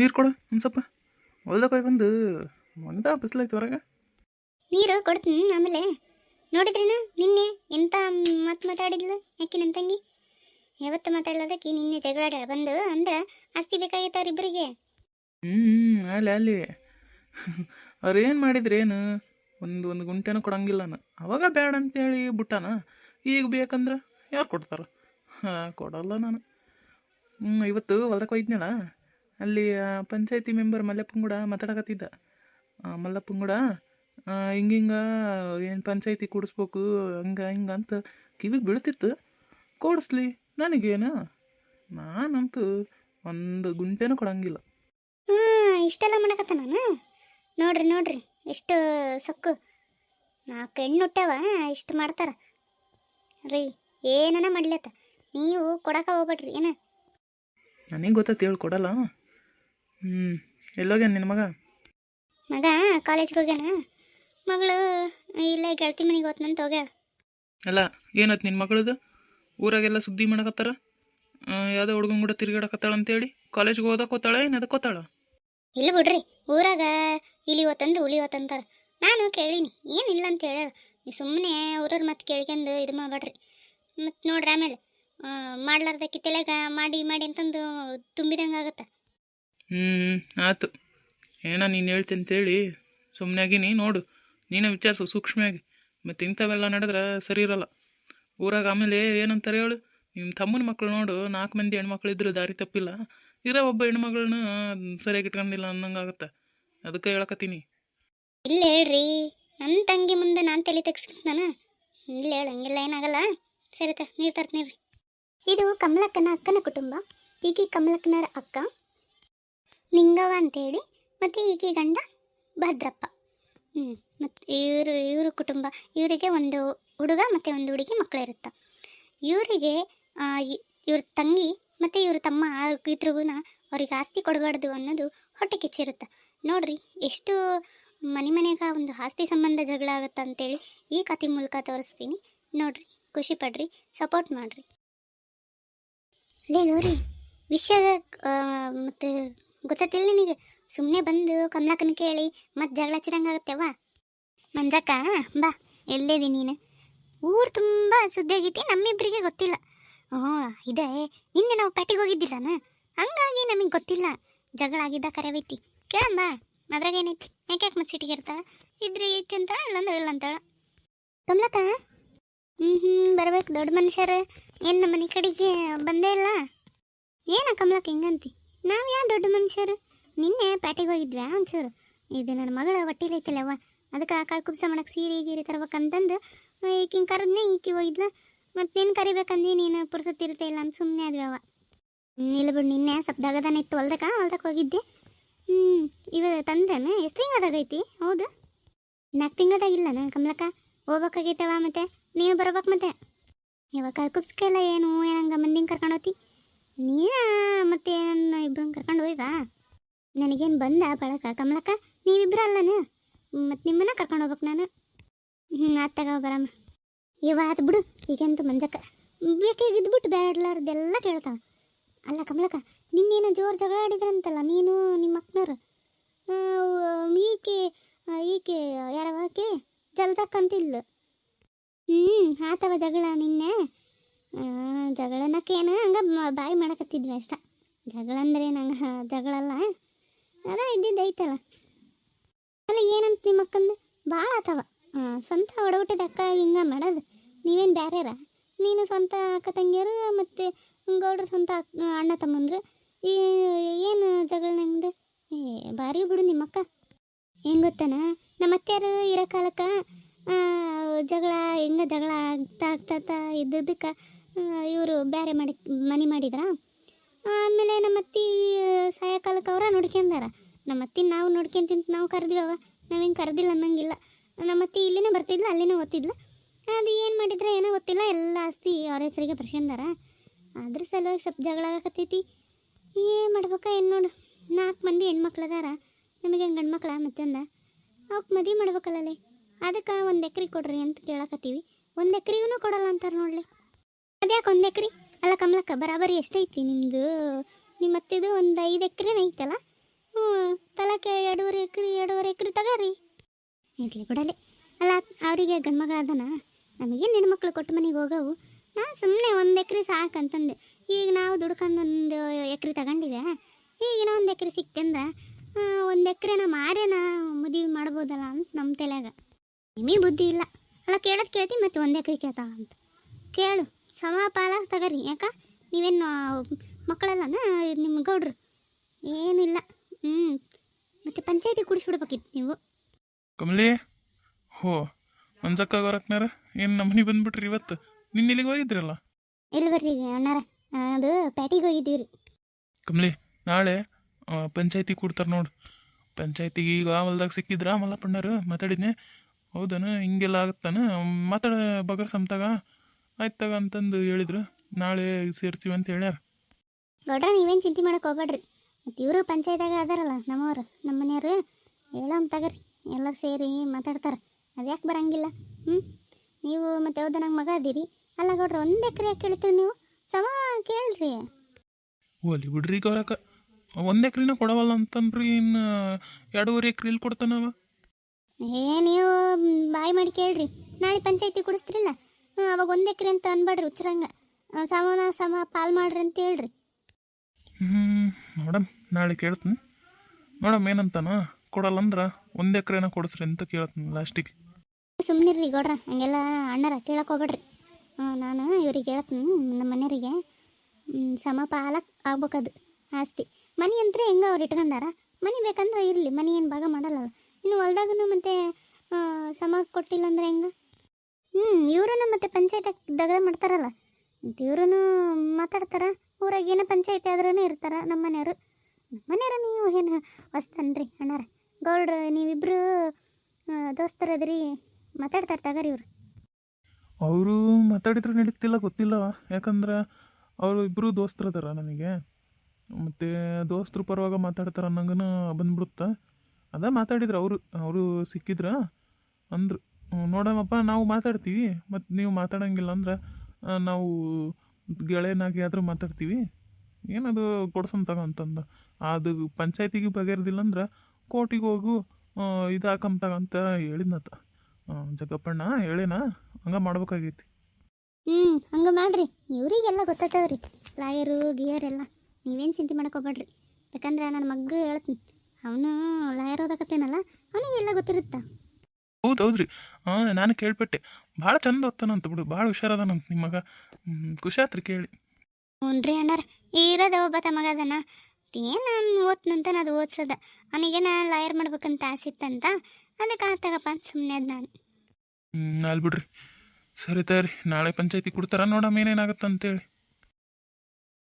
ನೀರು ಕೊಡು ಒಂದು ಸ್ವಲ್ಪ. ಹೊಲ್ದಾಗ ಹೋಗಿ ಬಂದು ಒಂದ ಬಿಸಿಲೈತೆ ಹೊರಗೆ. ನೀರು ಕೊಡ್ತೀನಿ ಆಮೇಲೆ ನೋಡಿದ್ರೇನು? ನಿನ್ನೆ ಎಂತ ಮತ್ತೆ ಮಾತಾಡಿದ್ಲು? ಯಾಕೆ ನನ್ನ ತಂಗಿ? ಯಾವತ್ತು ಮಾತಾಡ್ಲದಕ್ಕೆ ನಿನ್ನೆ ಜಗಳಾಡ ಬಂದು ಅಂದ್ರೆ ಆಸ್ತಿ ಬೇಕಾಗಿತ್ತು ಅವ್ರಿಬ್ಬರಿಗೆ ಹ್ಞೂ ಅಲ್ಲಿ ಅಲ್ಲಿ. ಅವ್ರು ಏನು ಮಾಡಿದ್ರೇನು? ಒಂದು ಒಂದು ಗುಂಟೆನೂ ಕೊಡಂಗಿಲ್ಲನ ಅವಾಗ ಬೇಡ ಅಂತೇಳಿ ಬಿಟ್ಟಾನ? ಈಗ ಬೇಕಂದ್ರೆ ಯಾರು ಕೊಡ್ತಾರೆ? ಹಾಂ ಕೊಡಲ್ಲ ನಾನು. ಹ್ಞೂ ಇವತ್ತು ಹೊಲ್ದಕ್ಕೆ ಹೋಯ್ದ್ನಲ್ಲ ಅಲ್ಲಿ ಪಂಚಾಯತಿ ಮೆಂಬರ್ ಮಲ್ಲಪ್ಪಂಗುಡ ಮಾತಾಡಕತ್ತಿದ್ದ. ಮಲ್ಲಪ್ಪಂಗುಡ ಹಿಂಗೆ ಹಿಂಗಿಂಗ ಏನು ಪಂಚಾಯತಿ ಕೂಡಿಸ್ಬೇಕು ಹಂಗೆ ಹಿಂಗೆ ಅಂತ ಕಿವಿಗೆ ಬೀಳ್ತಿತ್ತು. ಕೂಡಿಸ್ಲಿ ನನಗೇನು? ನಾನಂತೂ ಒಂದು ಗುಂಟೆನೂ ಕೊಡಂಗಿಲ್ಲ. ಹಾಂ ಇಷ್ಟೆಲ್ಲ ಮಾಡಕತ್ತ ನಾನು? ನೋಡ್ರಿ ನೋಡ್ರಿ ಎಷ್ಟು ಸೊಕ್ಕು. ನಾಲ್ಕು ಹೆಣ್ಣು ಹುಟ್ಟಾವ ಇಷ್ಟು ಮಾಡ್ತಾರ. ರೀ ಏನನ ಮಾಡ್ಲತ್ತ? ನೀವು ಕೊಡಕ ಹೋಗ್ಬೇಡ್ರಿ ಏನ? ನನಗೆ ಗೊತ್ತೈತೆ ಹೇಳಿ ಕೊಡಲ್ಲ. ಹ್ಞೂ ಎಲ್ಲೋಗ್ಯಾನ ನಿನ್ನ ಮಗ? ಮಗ ಕಾಲೇಜ್ಗೆ ಹೋಗ್ಯಾನ. ಮಗಳು ಇಲ್ಲೇ ಗೆಳತಿ ಮನೆಗೆ ಹೋತ್ನಂತ ಹೋಗ್ಯ ಅಲ್ಲ ಏನತ್ ನಿನ್ನ ಮಗಳದು? ಊರಾಗೆಲ್ಲ ಸುದ್ದಿ ಮಾಡಕತ್ತಾರ? ಯಾವುದೋ ಹುಡುಗನ ಕೂಡ ತಿರುಗಾಡಕತ್ತಾಳ ಅಂತೇಳಿ. ಕಾಲೇಜ್ಗೆ ಓದಕ್ಕೆ ಹೋತಾಳ ಏನು ಅದಕ್ಕೆ ಹೋತಾಳ? ಇಲ್ಲ ಬಿಡ್ರಿ ಊರಾಗ ಇಲ್ಲಿ ಓತಂದ್ರೆ ಹುಲಿ ಓತಂತಾರ ನಾನು ಕೇಳೀನಿ ಏನಿಲ್ಲ ಅಂತ ಹೇಳ ನೀವು ಸುಮ್ಮನೆ ಊರವ್ರ ಮತ್ತೆ ಕೇಳ್ಕೊಂಡು ಇದು ಮಾಡಬೇಡ್ರಿ ಮತ್ತು ನೋಡ್ರಿ ಆಮೇಲೆ ಮಾಡ್ಲಾರ್ದ ಮಾಡಿ ಮಾಡಿ ಅಂತಂದು ತುಂಬಿದಂಗೆ ಆಗತ್ತೆ ಹ್ಞೂ ಆಯ್ತು ಏನ ನೀನು ಹೇಳ್ತೀನಿ ಅಂತೇಳಿ ಸುಮ್ಮನೆ ಆಗಿನಿ ನೋಡು. ನೀನೇ ವಿಚಾರಿಸು ಸೂಕ್ಷ್ಮವಾಗಿ ಮತ್ತು ಇಂಥವೆಲ್ಲ ನಡೆದ್ರೆ ಸರಿ ಇರಲ್ಲ. ಊರಾಗ ಆಮೇಲೆ ಏನಂತಾರೆ ಹೇಳು? ನಿಮ್ಮ ತಮ್ಮನ ಮಕ್ಕಳು ನೋಡು ನಾಲ್ಕು ಮಂದಿ ಹೆಣ್ಮಕ್ಳು ಇದ್ರೂ ದಾರಿ ತಪ್ಪಿಲ್ಲ. ಇರೋ ಒಬ್ಬ ಹೆಣ್ಮಗಳನ್ನ ಸರಿಯಾಗಿ ಇಟ್ಕೊಂಡಿಲ್ಲ ಅನ್ನಂಗೆ ಆಗುತ್ತೆ ಅದಕ್ಕೆ ಹೇಳಕತ್ತೀನಿ. ಇಲ್ಲ ಹೇಳ್ರಿ ನನ್ನ ತಂಗಿ ಮುಂದೆ ನಾನು ತಲೆ ತೆಗ್ಸ್ಕೊಂತಾನ ಇಲ್ಲ ಹೇಳು, ಹಂಗೆಲ್ಲ ಏನಾಗಲ್ಲ. ಸರಿ ತ ನೀರು ತರ್ತೀನಿ ಇದು ಕಮಲಕ್ಕನ ಅಕ್ಕನ ಕುಟುಂಬ. ಈಕಿ ಕಮಲಕ್ಕನರ ಅಕ್ಕ. ನಿಂಗವ್ವ ಅಂತೇಳಿ, ಮತ್ತು ಈಕೆ ಗಂಡ ಭದ್ರಪ್ಪ. ಹ್ಞೂ ಮತ್ತು ಇವರು ಇವರು ಕುಟುಂಬ, ಇವರಿಗೆ ಒಂದು ಹುಡುಗ ಮತ್ತು ಒಂದು ಹುಡುಗಿ ಮಕ್ಕಳಿರುತ್ತೆ ಇವರಿಗೆ ಇವ್ರ ತಂಗಿ ಮತ್ತು ಇವ್ರ ತಮ್ಮ ಇದ್ರಿಗೂ ಅವ್ರಿಗೆ ಆಸ್ತಿ ಕೊಡಬಾರ್ದು ಅನ್ನೋದು ಹೊಟ್ಟೆ ಕಿಚ್ಚಿರುತ್ತೆ. ನೋಡ್ರಿ, ಎಷ್ಟು ಮನೆ ಮನೆಗೆ ಒಂದು ಆಸ್ತಿ ಸಂಬಂಧ ಜಗಳ ಆಗುತ್ತೆ ಅಂತೇಳಿ ಈ ಕತೆ ಮೂಲಕ ತೋರಿಸ್ತೀನಿ. ನೋಡ್ರಿ, ಖುಷಿ ಪಡ್ರಿ ಸಪೋರ್ಟ್ ಮಾಡ್ರಿ. ಲೇ ಗೌರಿ, ವಿಷಯ ಮತ್ತು ಗೊತ್ತಿಲ್ಲ ನಿನಗೆ. ಸುಮ್ಮನೆ ಬಂದು ಕಮಲಕ್ಕನ ಕೇಳಿ ಮತ್ತೆ ಜಗಳ ಚಿರಂಗಾಗತ್ತೆವ ಮಂಜಕ್ಕ, ಬಾ, ಎಲ್ಲೇದಿ ನೀನು? ಊರು ತುಂಬ ಸುದ್ದಿ ಆಗೈತಿ ನಮ್ಮಿಬ್ಬರಿಗೆ ಗೊತ್ತಿಲ್ಲ. ಓ ಇದೆ. ನಿನ್ನೆ ನಾವು ಪ್ಯಾಟಿಗೆ ಹೋಗಿದ್ದಿಲ್ಲನ? ಹಂಗಾಗಿ ನಮಗೆ ಗೊತ್ತಿಲ್ಲ. ಜಗಳ ಆಗಿದ್ದ ಕರೆವೈತಿ. ಕೇಳಂಬ ಅದ್ರಾಗ ಏನೈತಿ? ಯಾಕೆ ಯಾಕೆ ಮತ್ತೆ ಸಿಟಿಗೆ ಇರ್ತಾಳೆ? ಇದ್ರೆ ಐತಿ ಅಂತ ಇಲ್ಲಂದ್ರೆ ಇಲ್ಲ ಅಂತಾಳ? ಕಮಲಕ್ಕ? ಹ್ಞೂ ಹ್ಞೂ ಬರ್ಬೇಕು. ದೊಡ್ಡ ಮನುಷ್ಯರ, ಏನು ನಮ್ಮ ಮನೆ ಕಡೆಗೆ ಬಂದೇ ಇಲ್ಲ? ಏನ ಕಮಲಕ್ಕ, ಹಿಂಗಂತಿ? ನಾವು ಯಾವ ದೊಡ್ಡ ಮನುಷ್ಯರು? ನಿನ್ನೆ ಪ್ಯಾಟಿಗೆ ಹೋಗಿದ್ವಿ ಒಂಚೂರು? ಇದು ನನ್ನ ಮಗಳ ಹೊಟ್ಟಿಲೈತಲ್ಲವ್ವ ಅದಕ್ಕೆ ಕಾಳು ಕುಬ್ಸ ಮಾಡಕ್ಕೆ ಸೀರೆ ಗೀರೆ ತರ್ಬೇಕಂತಂದು ಈಕಿನ ಕರೆದ್ನೆ ಈಕಿ ಹೋಗಿದ್ಲ ಮತ್ತು ನೀನು ಕರಿಬೇಕಂದು ನೀನು ಪುರ್ಸತ್ತಿರುತ್ತೆ ಇಲ್ಲ ಅಂತ ಸುಮ್ಮನೆ ಆದ್ವಿ ಅವ ಇಲ್ಲ ಬಿಡು, ನಿನ್ನೆ ಸ್ವಲ್ಪ ದಗದಾನ ಇತ್ತು ಹೊಲ್ದಕ್ಕ ಹೊಲ್ದಕ್ಕೆ ಹೋಗಿದ್ದೆ. ಹ್ಞೂ ಇವ ತಂದ್ರೆ ಎಷ್ಟು ತಿಂಗಳದಾಗೈತಿ ಹೌದು. ನಾಲ್ಕು ತಿಂಗಳದಾಗ ನಾನು ಕಮಲಕ್ಕ. ಹೋಗ್ಬೇಕಾಗೈತವ ಮತ್ತೆ ನೀವು ಬರ್ಬೇಕು ಮತ್ತೆ. ಇವಾಗ ಕಳ್ಕುಬ್ಸ್ಕೆಲ್ಲ ಏನು, ಏನಂಗ ಮಂದಿನ ಕರ್ಕೊಂಡು ಹೋತಿ? ನೀನ ಮತ್ತೆ ನನ್ನ ಇಬ್ಬರನ್ನ ಕರ್ಕೊಂಡು ಹೋಯ್ವಾ? ನನಗೇನು ಬಂದ ಬಳಕ? ಕಮಲಕ್ಕ, ನೀವಿಬ್ರು ಅಲ್ಲನ? ಮತ್ತು ನಿಮ್ಮನ್ನ ಕರ್ಕೊಂಡು ಹೋಗ್ಬೇಕು ನಾನು. ಹ್ಞೂ ಆತ ಬರಮ್ಮ. ಇವ ಆತು ಬಿಡು. ಈಗಂತೂ ಮಂಜಕ್ಕ. ಬೇಕಾಗಿದ್ಬಿಟ್ಟು ಬೇಡಲಾರ್ದೆಲ್ಲ ಕೇಳ್ತಾಳ. ಅಲ್ಲ ಕಮಲಕ್ಕ, ನಿನ್ನೇನು ಜೋರು ಜಗಳ ಆಡಿದ್ರಂತಲ್ಲ, ನೀನು ನಿಮ್ಮ ಅಕ್ಕನವ್ರು? ಈಕೆ ಈಕೆ ಯಾರವಾಕೆ ಜಲ್ದಕ್ಕಂತಿಲ್ಲ ಹ್ಞೂ ಆತವ ಜಗಳ ನಿನ್ನೆ. ಜಗಳನಕ್ಕೇನು ಹಂಗೆ ಬಾಯಿ ಮಾಡಕತ್ತಿದ್ವಿ ಅಷ್ಟ. ಜಗಳ ಅಂದ್ರೆ ನಂಗೆ ಜಗಳಲ್ಲ ಅದ ಇದ್ದಿದ್ದು ಐತಲ್ಲ. ಅಲ್ಲ, ಏನಂತ ನಿಮ್ಮ ಅಕ್ಕಂದು? ಭಾಳ ಆತವ. ಸ್ವಂತ ಒಡಬಿಟ್ಟಿದ ಅಕ್ಕ ಹಿಂಗೆ ಮಾಡೋದು. ನೀವೇನು ಬ್ಯಾರ್ಯಾರ? ನೀನು ಸ್ವಂತ ಅಕ್ಕ ತಂಗಿಯರು ಮತ್ತು ಗೌಡ್ರ ಸ್ವಂತ ಅಣ್ಣ ತಮ್ಮಂದ್ರು. ಈ, ಏನು ಜಗಳ ನಿಮ್ದು? ಏ ಭಾರಿ ಬಿಡು ನಿಮ್ಮಕ್ಕ ಹೆಂಗೆ ಗೊತ್ತಾನ? ನಮ್ಮ ಅತ್ತೆಯರು ಇರೋ ಕಾಲಕ್ಕೆ ಜಗಳ, ಹೆಂಗೆ ಜಗಳ ಆಗ್ತಾ ಆಗ್ತಾ ಇದ್ದದಕ್ಕೆ ಇವರು ಬೇರೆ ಮಾಡಿ, ಮನೆ ಮಾಡಿದ್ರ? ಆಮೇಲೆ ನಮ್ಮ ಅತ್ತಿ ಸಾಯಂಕಾಲಕ್ಕೆ ಅವರ ನೋಡ್ಕೊಂಡಾರ ನಮ್ಮ ಅತ್ತಿ, ನಾವು ನೋಡ್ಕೊಂತಿಂತ ನಾವು ಕರೆದಿವವ. ನಾವೇನು ಕರೆದಿಲ್ಲ ಅನ್ನಂಗಿಲ್ಲ. ನಮ್ಮ ಅತ್ತಿ ಇಲ್ಲಿನೇ ಬರ್ತಿದ್ಲ, ಅಲ್ಲಿನೇ ಓದ್ತಿದ್ಲ. ಅದು ಏನು ಮಾಡಿದ್ರೆ ಏನೋ ಗೊತ್ತಿಲ್ಲ, ಎಲ್ಲ ಆಸ್ತಿ ಅವ್ರ ಹೆಸರಿಗೆ ಬರ್ಸ್ಕೊಂಡಾರ ಅದ್ರ. ಸಲುವಾಗಿ ಸ್ವಲ್ಪ ಜಗಳ ಆಗಕತ್ತೈತಿ. ಏನು ಮಾಡ್ಬೇಕ ಏನು ನೋಡು. ನಾಲ್ಕು ಮಂದಿ ಹೆಣ್ಮಕ್ಳು ಅದಾರ ನಮಗೆ ಗಂಡು ಗಂಡ್ಮಕ್ಳ ಮತ್ತೊಂದ? ಅವಕ್ಕೆ ಮದುವೆ ಮಾಡ್ಬೇಕಲ್ಲೇ ಅದಕ್ಕೆ ಒಂದು ಎಕ್ರೆ ಕೊಡ್ರಿ ಅಂತ ಕೇಳಕತ್ತೀವಿ. ಒಂದು ಎಕ್ರಿಗೂ ಕೊಡಲ್ಲ ಅಂತಾರೆ ನೋಡ್ಲಿ. ಅದ್ಯಾಕೆ ಒಂದು ಎಕ್ರೆ? ಅಲ್ಲ ಕಮಲಕ್ಕ, ಬರಾಬರಿ ಎಷ್ಟೈತಿ ನಿಮ್ಮದು ನಿಮ್ಮ ಅತ್ತೆದು ಒಂದು ಐದು ಎಕರೆನ ಐತಲ್ಲ? ಹ್ಞೂ, ತಲಕ್ಕೆ ಎರಡೂವರೆ ಎಕ್ರೆ, ಎರಡೂವರೆ ಎಕರೆ ತಗೋರಿ. ಇರಲಿ ಬಿಡಲಿ. ಅಲ್ಲ, ಅವರಿಗೆ ಗಂಡ್ಮಗ ಅದನ? ನಮಗೆ ಹೆಣ್ಮಕ್ಳು ಕೊಟ್ಟು ಮನೆಗೆ ಹೋಗವು? ನಾ ಸುಮ್ಮನೆ ಒಂದು ಎಕ್ರೆ ಸಾಕಂತಂದೆ ಈಗ ನಾವು ದುಡ್ಕೊಂಡು ಒಂದು ಎಕ್ರೆ ತಗೊಂಡಿವೆ ಈಗಿನ ಒಂದು ಎಕ್ರೆ ಸಿಕ್ತಂದ ಒಂದು ಎಕ್ರೆನ ಮಾರೇನ ಮದುವೆ ಮಾಡ್ಬೋದಲ್ಲ ಅಂತ ನಮ್ಮ ತಲೆಯಾಗ. ನಿಮಗೆ ಬುದ್ಧಿ ಇಲ್ಲ. ಅಲ್ಲ, ಕೇಳೋದು ಕೇಳ್ತಿ ಮತ್ತು ಒಂದು ಎಕರೆ ಕೇಳ್ತಾಳ ಅಂತ ಕೇಳು. ಸಮ ಪಾಲ ತಗರಿ. ಯಾಕ? ನೀವೇನು ಮಕ್ಕಳಲ್ಲನ? ನಿಮ್ಮ ಗೌಡ್ರು? ಏನಿಲ್ಲ. ಹ್ಞೂ ಮತ್ತು ಪಂಚಾಯತಿ ಕುಡಿಸ್ಬಿಡ್ಬೇಕಿತ್ತು ನೀವು. ಕಮಲಿ ಹೋ ಮಂಜಕ್ಕ ಬರಕ್ನಾರ ಏನು ನಮ್ಮ ಮನೆ ಬಂದ್ಬಿಟ್ರಿ ಇವತ್ತು? ನಿನ್ನ ಇಲ್ಲಿಗೆ ಹೋಗಿದ್ರಲ್ಲ? ಇಲ್ಲಿ ಬರ್ರಿ ಅಣ್ಣಾರ? ಅದು ಪ್ಯಾಟಿಗೆ ಹೋಗಿದ್ದೀವಿ ರೀ ಕಮಲಿ ನಾಳೆ ಪಂಚಾಯತಿ ಕೊಡ್ತಾರೆ ನೋಡು. ಪಂಚಾಯತಿಗೆ ಈಗ ಹೊಲ್ದಾಗ ಸಿಕ್ಕಿದ್ರ ಮಲ್ಲಪ್ಪಣ್ಣರು ಮಾತಾಡಿದ್ನೆ. ಹೌದನ? ಹಿಂಗೆಲ್ಲ ಆಗತ್ತಾನ? ಮಾತಾಡ ಬಗರ್ ಸಂತಾಗ ಆಯ್ತಾಗ ಅಂತಂದು ಹೇಳಿದ್ರು ನಾಳೆ ಸೇರ್ತೀವಿ ಅಂತ ಹೇಳ್ಯಾರ. ಗೌಡ್ರ ನೀವೇನು ಚಿಂತೆ ಮಾಡಕ್ಕೆ ಹೋಗ್ಬೇಡ್ರಿ. ಮತ್ತು ಇವರು ಪಂಚಾಯತ್ಯಾಗ ಅದಾರಲ್ಲ ನಮ್ಮವ್ರು ನಮ್ಮ ಮನೆಯವರು ಹೇಳೋ ತಗರಿ ಎಲ್ಲರೂ ಸೇರಿ ಮಾತಾಡ್ತಾರೆ. ಅದ್ಯಾಕೆ ಬರಂಗಿಲ್ಲ? ಹ್ಞೂ ನೀವು ಮತ್ತೆ ಯಾವ್ದು ನಂಗೆ ಮಗ ಅದೀರಿ. ಅಲ್ಲ ಗೌಡ್ರ ಒಂದು ಎಕರೆ ಯಾಕೆ ಕೇಳ್ತೀರಿ ನೀವು? ಸಮ ಕೇಳ್ರಿ. ಓಲಿ ಬಿಡ್ರಿ ಗೌರಕ್ಕ. ಒಂದು ಎಕ್ರೆನ ಕೊಡವಲ್ಲ ಅಂತಂದ್ರಿ ಇನ್ನು ಎರಡೂವರೆ ಎಕ್ರೆ ಇಲ್ಲಿ ಕೊಡ್ತಾನವ? ಏ ನೀವು ಬಾಯಿ ಮಾಡಿ ಕೇಳ್ರಿ. ನಾಳೆ ಪಂಚಾಯತಿ ಕೊಡಿಸ್ತಿರಲ್ಲ ಅವಾಗ ಒಂದು ಎಕರೆ ಅಂತ ಅನ್ಬೇಡ್ರಿ ಹುಚ್ಚರಂಗ ಸಮಾನ ಸಮ ಪಾಲ್ ಮಾಡ್ರಿ ಅಂತ ಹೇಳ್ರಿ. ಹ್ಞೂ ನೋಡಮ್ ನಾಳೆ ಕೇಳ್ತೀನಿ. ಮೇಡಮ್ ಏನಂತಾನ? ಕೊಡಲ್ಲ ಅಂದ್ರೆ ಒಂದು ಎಕರೆನ ಕೊಡಿಸ್ರಿ ಅಂತ ಕೇಳ್ತೀನಿ ಲಾಸ್ಟಿಗೆ ಸುಮ್ಮನಿರ್ರಿ ಗೌಡ್ರ ಹಂಗೆಲ್ಲ ಅಣ್ಣರ ಕೇಳಕ್ಕೆ ಹೋಗ್ಬೇಡ್ರಿ. ನಾನು ಇವ್ರಿಗೆ ಹೇಳ್ತೀನಿ ನಮ್ಮ ಮನೆಯವರಿಗೆ ಸಮ ಪಾಲ ಆಗ್ಬೇಕದು ಆಸ್ತಿ. ಮನೆ ಅಂತ್ರೆ ಹೆಂಗೆ ಅವ್ರು ಇಟ್ಕೊಂಡಾರ? ಮನೆ ಬೇಕಂದ್ರೆ ಇರಲಿ ಮನೆ ಏನು ಭಾಗ ಮಾಡಲ್ಲ ಇನ್ನು ಹೊಲ್ದಾಗೂ ಮತ್ತೆ ಸಮ ಕೊಟ್ಟಿಲ್ಲ ಅಂದ್ರೆ ಹೆಂಗೆ? ಹ್ಞೂ ಇವರೂ ಮತ್ತೆ ಪಂಚಾಯತ್ ದಗದ ಮಾಡ್ತಾರಲ್ಲ. ಇವರೂ ಮಾತಾಡ್ತಾರ ಊರಾಗ ಏನೋ ಪಂಚಾಯತಿ ಆದ್ರೂ ಇರ್ತಾರ ನಮ್ಮ ಮನೆಯವರು. ನಮ್ಮ ಮನೆಯವರು ನೀವು ಏನು ಹೊಸ್ತನ್ರಿ ಅಣ್ಣಾರ? ಗೌಡ್ರು ನೀವಿಬ್ಬರು ದೋಸ್ತರದ್ರಿ ಮಾತಾಡ್ತಾರೆ ತಗರಿ ಇವರು. ಅವರು ಮಾತಾಡಿದ್ರು ನಡೀತಿಲ್ಲ, ಗೊತ್ತಿಲ್ಲ. ಯಾಕಂದ್ರೆ ಅವರು ಇಬ್ಬರು ದೋಸ್ತರದಾರ ನನಗೆ ಮತ್ತು ದೋಸ್ತರು ಪರವಾಗ ಮಾತಾಡ್ತಾರೆ ಅನ್ನಂಗನ ಬಂದ್ಬಿಡುತ್ತ. ಅದ ಮಾತಾಡಿದ್ರು, ಅವರು ಅವರು ಸಿಕ್ಕಿದ್ರ ಅಂದ್ರು. ನೋಡಮಪ್ಪ ನಾವು ಮಾತಾಡ್ತೀವಿ. ಮತ್ತು ನೀವು ಮಾತಾಡಂಗಿಲ್ಲ ಅಂದ್ರೆ ನಾವು ಗೆಳೆಯನಾಗಿ ಆದರೂ ಮಾತಾಡ್ತೀವಿ. ಏನದು ಕೊಡ್ಸೋಣ ತಗೋ ಅಂತಂದ. ಅದು ಪಂಚಾಯತಿಗೆ ಬಗೆರ್ದಿಲ್ಲ ಅಂದ್ರೆ ಕೋರ್ಟಿಗೆ ಹೋಗು ಇದು ಹಾಕಮ್ ತಗೋ ಅಂತ ಹೇಳಿದ್ನತ್ತ ಆ, ಜಗ್ಗಪ್ಪಣ್ಣ ಹೇಳೇನ? ಹಂಗ ಮಾಡ್ಬೇಕಾಗೈತಿ. ಹ್ಞೂ ಹಂಗೆ ಮಾಡ್ರಿ. ಇವರಿಗೆಲ್ಲ ಗೊತ್ತಾಗ್ತಾವ್ರಿ. ಲಾಯರು ಗಿಯರ್ ಎಲ್ಲ ನೀವೇನು ಚಿಂತೆ ಮಾಡಕ್ಕೆ ಹೋಗ್ಬೇಡ್ರಿ ಯಾಕಂದ್ರೆ ನನ್ನ ಮಗ್ಗ ಹೇಳ್ತೀನಿ. ಅವನು ಲಾಯರ್ ಓದಕತ್ತೇನಲ್ಲ ಅವನಿಗೆಲ್ಲ ಗೊತ್ತಿರುತ್ತಾ. ಹೌದು ಹೌದ್ರಿ. ಹಾಂ ನಾನು ಕೇಳ್ಪಟ್ಟೆ. ಭಾಳ ಚಂದ ಓದ್ತಾನಂತ ಬಿಡು. ಭಾಳ ಹುಷಾರದಾನಂತ ನಿಮ್ಮ ಮಗ. ಖುಷಿ ಆತ್ರಿ ಕೇಳಿ. ಹ್ಞೂನ್ರಿ ಅಣ್ಣಾರ ಇರೋದ ಒಬ್ಬ ತಮಗ ಅದನ. ಏನು ನಾನು ಓದ್ನಂತ ಅದು ಓದ್ಸೋದ? ನಾನು ಲಾಯರ್ ಮಾಡ್ಬೇಕಂತ ಆಸೆ ಇತ್ತಂತ? ಅದಕ್ಕೆ ಆತಾಗಪ್ಪ ಅಂತ ಸುಮ್ಮನೆ ಅದು ನಾನು. ಹ್ಞೂ ಅಲ್ಲಿ ಬಿಡ್ರಿ. ಸರಿ ತರಿ ನಾಳೆ ಪಂಚಾಯತಿ ಕೊಡ್ತಾರ ನೋಡಮ್ಮ ಅಂತೇಳಿ